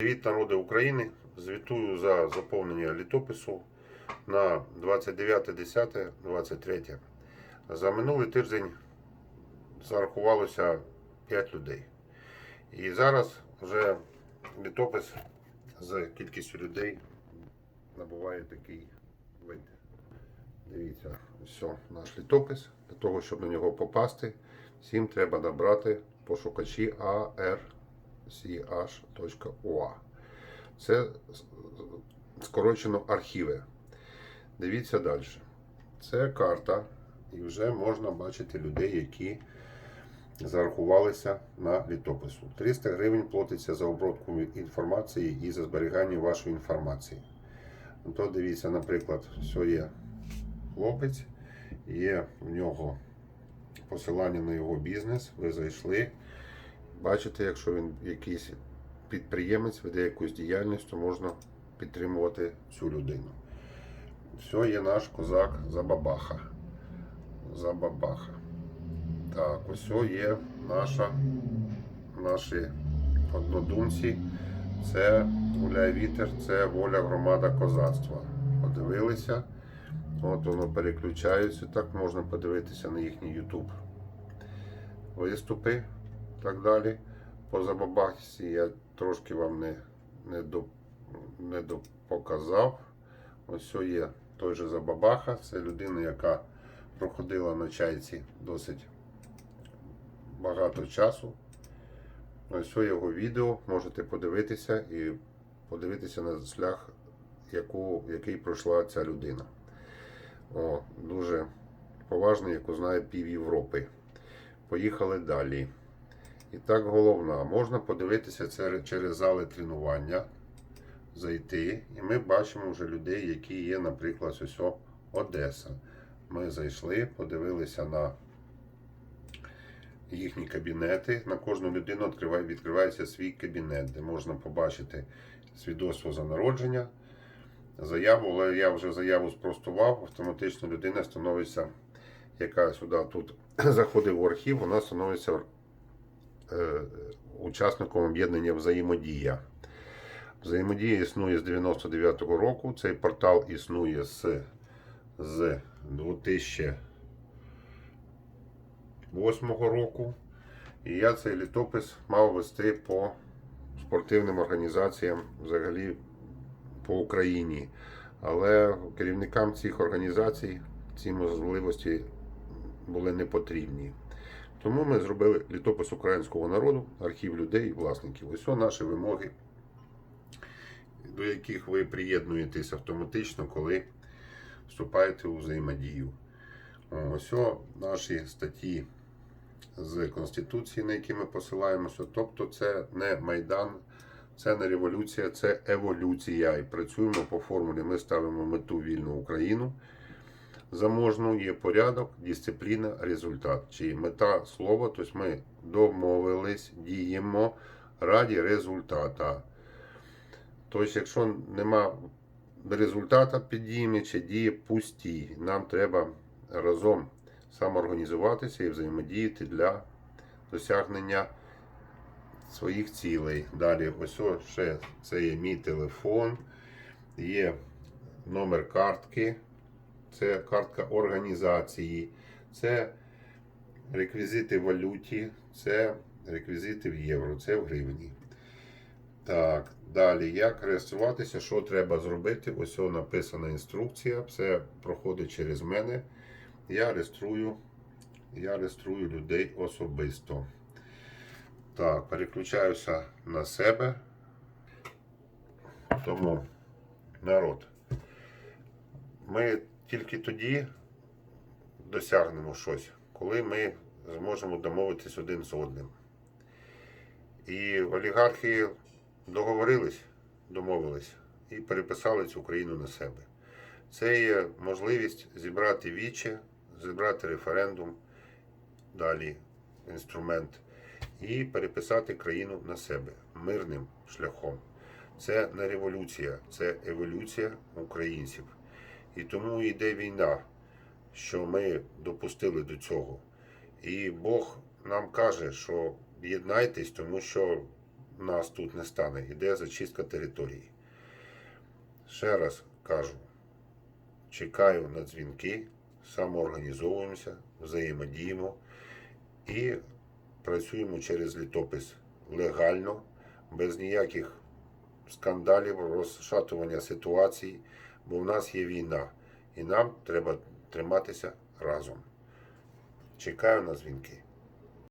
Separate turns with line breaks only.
Привіт, народи України! Звітую за заповнення літопису на 29.10.23. За минулий тиждень зарахувалося 5 людей. І зараз вже літопис з кількістю людей набуває такий вид. Дивіться, все, наш літопис. Для того, щоб на нього попасти, всім треба набрати пошукачі arch.ua. Це скорочено архіви. Дивіться далі. Це карта, і вже можна бачити людей, які зарахувалися на літопису. 300 гривень платиться за обробку інформації і за зберігання вашої інформації. То дивіться, наприклад, все є хлопець, є в нього посилання на його бізнес. Ви зайшли. Бачите, якщо він якийсь підприємець веде якусь діяльність, то можна підтримувати цю людину. Все є наш козак Забабаха. Забабаха. Так, ось є наша, наші однодумці. Це гуляй вітер, це воля громада козацтва. Подивилися. От воно переключається. Так можна подивитися на їхній YouTube виступи так далі. По забабахці я трошки вам не, не, до, не до показав. Ось є той же Забабаха. Це людина, яка проходила на чайці досить багато часу. Ось його відео можете подивитися і подивитися на шлях, яку, який пройшла ця людина. О, дуже поважний, яку знає пів Європи. Поїхали далі. І так, головна, можна подивитися це через зали тренування, зайти, і ми бачимо вже людей, які є, наприклад, ось Одеса. Ми зайшли, подивилися на їхні кабінети. На кожну людину відкривається свій кабінет, де можна побачити свідоцтво за народження, заяву, але я вже заяву спростував, автоматично людина становиться, яка сюди тут заходить в архів, вона становиться учасником об'єднання взаємодія. Взаємодія існує з 99-го року. Цей портал існує з, з 2008 року. І я цей літопис мав вести по спортивним організаціям взагалі по Україні. Але керівникам цих організацій ці можливості були не потрібні. Тому ми зробили літопис українського народу, архів людей і власників. Ось наші вимоги, до яких ви приєднуєтесь автоматично, коли вступаєте у взаємодію. Ось наші статті з Конституції, на які ми посилаємося. Тобто, це не Майдан, це не революція, це еволюція. І працюємо по формулі. Ми ставимо мету вільну Україну заможну є порядок, дисципліна, результат. Чи мета слова, тобто ми домовились, діємо раді результата. Тобто, якщо нема результата під діями, чи дії пусті, нам треба разом самоорганізуватися і взаємодіяти для досягнення своїх цілей. Далі, ось ще це є мій телефон, є номер картки це картка організації, це реквізити в валюті, це реквізити в євро, це в гривні. Так, далі, як реєструватися, що треба зробити? Ось написана інструкція. Все проходить через мене. Я реєструю, я реєструю людей особисто. Так, переключаюся на себе. Тому народ. Ми тільки тоді досягнемо щось, коли ми зможемо домовитись один з одним. І олігархи договорились, домовились і переписали цю країну на себе. Це є можливість зібрати віче, зібрати референдум, далі інструмент, і переписати країну на себе мирним шляхом. Це не революція, це еволюція українців. І тому йде війна, що ми допустили до цього. І Бог нам каже, що єднайтесь, тому що нас тут не стане. Іде зачистка території. Ще раз кажу, чекаю на дзвінки, самоорганізовуємося, взаємодіємо і працюємо через літопис легально, без ніяких скандалів, розшатування ситуацій, бо в нас є війна, і нам треба триматися разом. Чекаю на дзвінки.